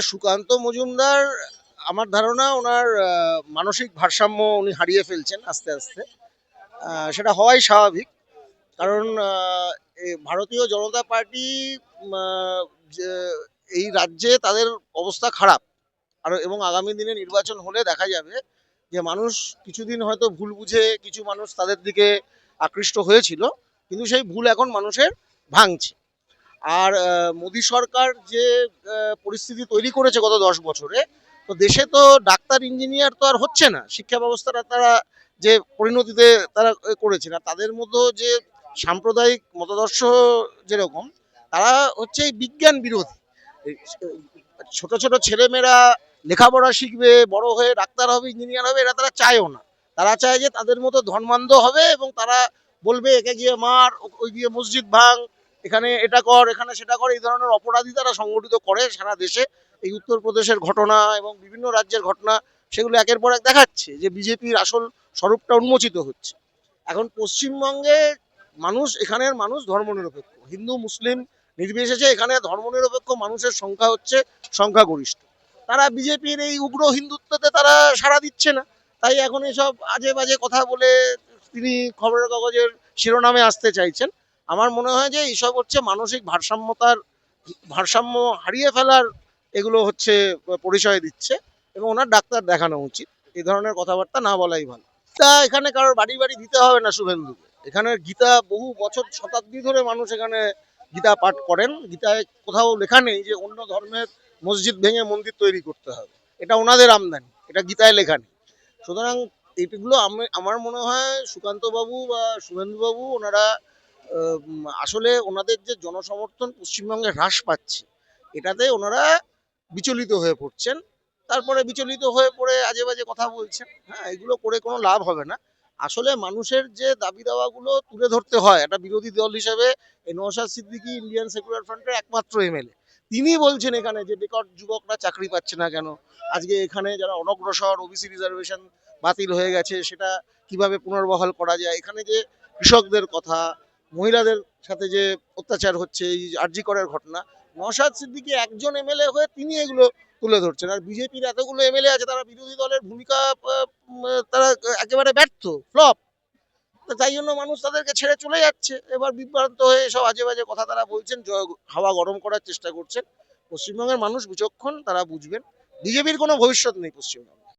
সুকান্ত মজুমদার, আমার ধারণা ওনার মানসিক ভারসাম্য উনি হারিয়ে ফেলছেন আস্তে আস্তে। সেটা হওয়াই স্বাভাবিক। কারণ ভারতীয় জনতা পার্টি এই রাজ্যে তাদের অবস্থা খারাপ। আর, এবং আগামী দিনে নির্বাচন হলে দেখা যাবে যে, মানুষ কিছুদিন হয়তো ভুল বুঝে কিছু মানুষ তাদের দিকে আকৃষ্ট হয়েছিল, কিন্তু সেই ভুল এখন মানুষের ভাঙছে। আর মোদী সরকার যে পরিস্থিতি তৈরি করেছে গত দশ বছরে, তো দেশে তো ডাক্তার, ইঞ্জিনিয়ার তো আর হচ্ছে না। শিক্ষা ব্যবস্থাটা তারা যে পরিণতিতে তারা করেছে না তাদের মধ্যে যে সাম্প্রদায়িক মতাদর্শ যেরকম, তারা হচ্ছে এই বিজ্ঞান বিরোধী। ছোট ছোট ছেলেমেয়েরা লেখাপড়া শিখবে, বড় হয়ে ডাক্তার হবে, ইঞ্জিনিয়ার হবে, এরা তারা চায়ও না। তারা চায় যে তাদের মতো ধর্মান্ধ হবে এবং তারা বলবে, একে গিয়ে মার ওই গিয়ে মসজিদ ভাঙ এখানে এটা কর, এখানে সেটা কর, এই ধরনের অপরাধী তারা সংগঠিত করে সারা দেশে। এই উত্তরপ্রদেশের ঘটনা এবং বিভিন্ন রাজ্যের ঘটনা সেগুলো একের পর এক দেখাচ্ছে যে বিজেপির আসল স্বরূপটা উন্মোচিত হচ্ছে। এখন পশ্চিমবঙ্গে মানুষ, এখানের মানুষ ধর্মনিরপেক্ষ। হিন্দু, মুসলিম নির্বিশেষে এখানে ধর্মনিরপেক্ষ মানুষের সংখ্যা হচ্ছে সংখ্যাগরিষ্ঠ। তারা বিজেপির এই উগ্র হিন্দুত্বতে তারা সাড়া দিচ্ছে না। তাই এখন এসব আজে বাজে কথা বলে তিনি খবরের কাগজের শিরোনামে আসতে চাইছেন। আমার মনে হয় যে এইসব হচ্ছে মানসিক ভারসাম্যতার, ভারসাম্য হারিয়ে ফেলার এগুলো হচ্ছে পরিচয় দিচ্ছে এবং ওনার ডাক্তার দেখানো উচিত। এই ধরনের কথাবার্তা না বলাই ভালো। তা এখানে কারোর বাড়ি বাড়ি দিতে হবে না শুভেন্দুকে এখানে গীতা বহু বছর শতাব্দী ধরে মানুষ এখানে গীতা পাঠ করেন। গীতায় কোথাও লেখা নেই যে অন্য ধর্মের মসজিদ ভেঙে মন্দির তৈরি করতে হবে। এটা ওনাদের আমদানি, এটা গীতায় লেখা নেই। সুতরাং এইগুলো আমি- আমার মনে হয় সুকান্তবাবু বা শুভেন্দুবাবু ওনারা আসলে ওনাদের যে জনসমর্থন পশ্চিমবঙ্গে হ্রাস পাচ্ছে, এটাতে ওনারা বিচলিত হয়ে পড়ছেন। তারপরে বিচলিত হয়ে পড়ে আজে বাজে কথা বলছেন হ্যাঁ এগুলো করে কোনো লাভ হবে না। আসলে মানুষের যে দাবি দাওয়াগুলো তুলে ধরতে হয়, একটা বিরোধী দল হিসেবে নওশাদ সিদ্দিকী ইন্ডিয়ান সেকুলার ফ্রন্টের একমাত্র এমএলএ। তিনি বলছেন এখানে যে বেকার যুবকরা চাকরি পাচ্ছে না কেন? আজকে এখানে যারা অনগ্রসর ওবিসি রিজার্ভেশন বাতিল হয়ে গেছে, সেটা কীভাবে পুনর্বহাল করা যায়? এখানে যে কৃষকদের কথা মহিলাদের সাথে যে অত্যাচার হচ্ছে, এই আরজি করার ঘটনা, নওশাদ সিদ্দিকী একজন এমএলএ হয়ে তিনি এগুলো তুলে ধরছেন। আর বিজেপির এতগুলো এমএলএ আছে, তারা বিরোধী দলের ভূমিকা তারা একেবারে ব্যর্থ, ফ্লপ। তাই জন্য মানুষ তাদেরকে ছেড়ে চলে যাচ্ছে। এবার বিভ্রান্ত হয়ে সব আজে বাজে কথা তারা বলছেন হাওয়া গরম করার চেষ্টা করছেন। পশ্চিমবঙ্গের মানুষ বিচক্ষণ, তারা বুঝবেন। বিজেপির কোনো ভবিষ্যৎ নেই পশ্চিমবঙ্গে।